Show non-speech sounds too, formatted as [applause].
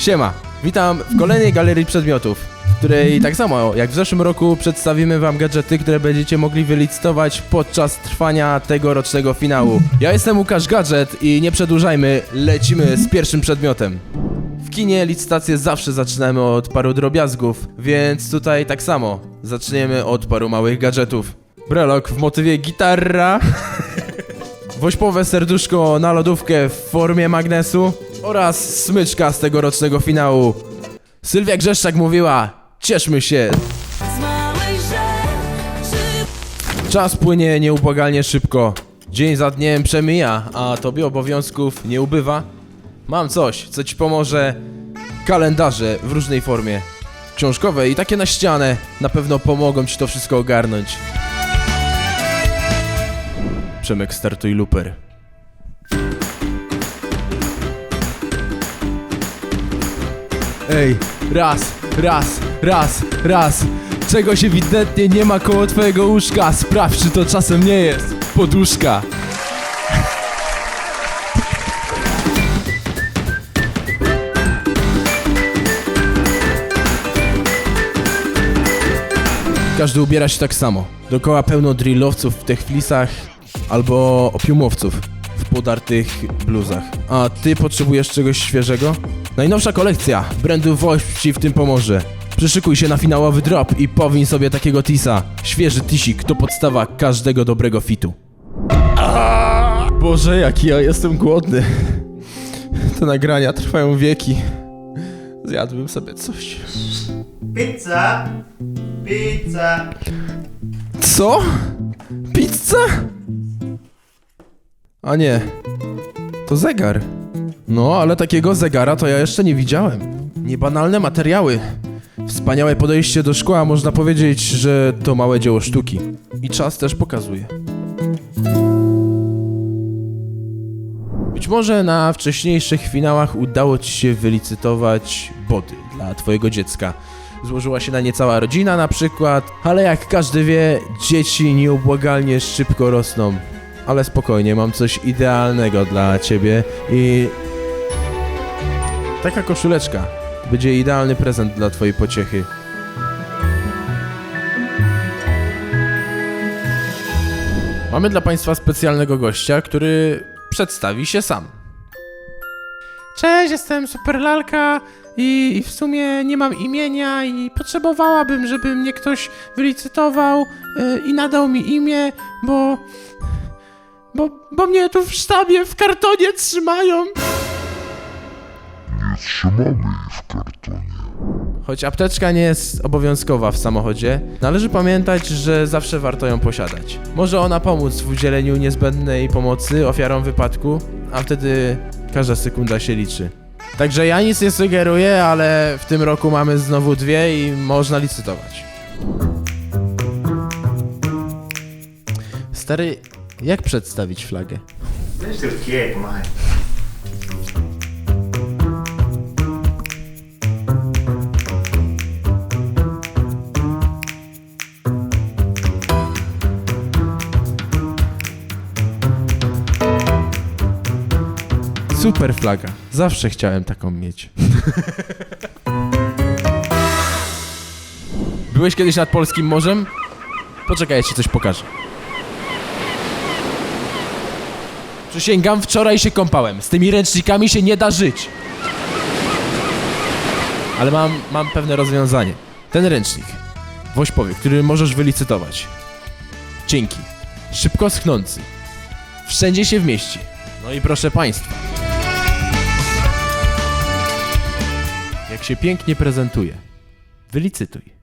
Siema, witam w kolejnej galerii przedmiotów, w której tak samo jak w zeszłym roku przedstawimy wam gadżety, które będziecie mogli wylicytować podczas trwania tegorocznego finału. Ja jestem Łukasz Gadżet i nie przedłużajmy, lecimy z pierwszym przedmiotem. W kinie licytacje zawsze zaczynamy od paru drobiazgów, więc tutaj tak samo. Zaczniemy od paru małych gadżetów. Brelok w motywie gitarra, [laughs] woźpowe serduszko na lodówkę w formie magnesu oraz smyczka z tegorocznego finału. Sylwia Grzeszczak mówiła, cieszmy się, czas płynie nieubłagalnie szybko. Dzień za dniem przemija, a tobie obowiązków nie ubywa. Mam coś, co ci pomoże. Kalendarze w różnej formie. Książkowe i takie na ścianę na pewno pomogą ci to wszystko ogarnąć. Przemek startuj luper. Ej, raz, raz, raz, raz. Czegoś ewidentnie nie ma koło twojego łóżka. Sprawdź, czy to czasem nie jest poduszka. Każdy ubiera się tak samo. Dookoła pełno drillowców w tych flisach albo opiumowców w podartych bluzach. A ty potrzebujesz czegoś świeżego? Najnowsza kolekcja brandu Voice ci w tym pomoże. Przyszykuj się na finałowy drop i powin sobie takiego tisa. Świeży tisik to podstawa każdego dobrego fitu. Boże, jaki ja jestem głodny. Te nagrania trwają wieki. Zjadłbym sobie coś. Pizza! Pizza! Co? Pizza? A nie. To zegar. No, ale takiego zegara to ja jeszcze nie widziałem. Niebanalne materiały. Wspaniałe podejście do szkła, można powiedzieć, że to małe dzieło sztuki. I czas też pokazuje. Być może na wcześniejszych finałach udało ci się wylicytować body dla twojego dziecka. Złożyła się na nie cała rodzina na przykład, ale jak każdy wie, dzieci nieubłagalnie szybko rosną. Ale spokojnie, mam coś idealnego dla ciebie i... Taka koszuleczka będzie idealny prezent dla twojej pociechy. Mamy dla Państwa specjalnego gościa, który przedstawi się sam. Cześć, jestem Superlalka i, i w sumie nie mam imienia i potrzebowałabym, żeby mnie ktoś wylicytował y, i nadał mi imię, bo, bo, bo mnie tu w sztabie w kartonie trzymają. Trzymamy ich w kartonie. Choć apteczka nie jest obowiązkowa w samochodzie, należy pamiętać, że zawsze warto ją posiadać. Może ona pomóc w udzieleniu niezbędnej pomocy ofiarom wypadku, a wtedy każda sekunda się liczy. Także ja nic nie sugeruję, ale w tym roku mamy znowu dwie i można licytować. Stary, jak przedstawić flagę? Super flaga. Zawsze chciałem taką mieć. Byłeś kiedyś nad polskim morzem? Poczekaj, ja ci coś pokażę. Przysięgam, wczoraj się kąpałem. Z tymi ręcznikami się nie da żyć. Ale mam, mam pewne rozwiązanie. Ten ręcznik, woźpowy, który możesz wylicytować. Dzięki. Szybko schnący. Wszędzie się wmieści. No i proszę państwa. Jak się pięknie prezentuje. Wylicytuj.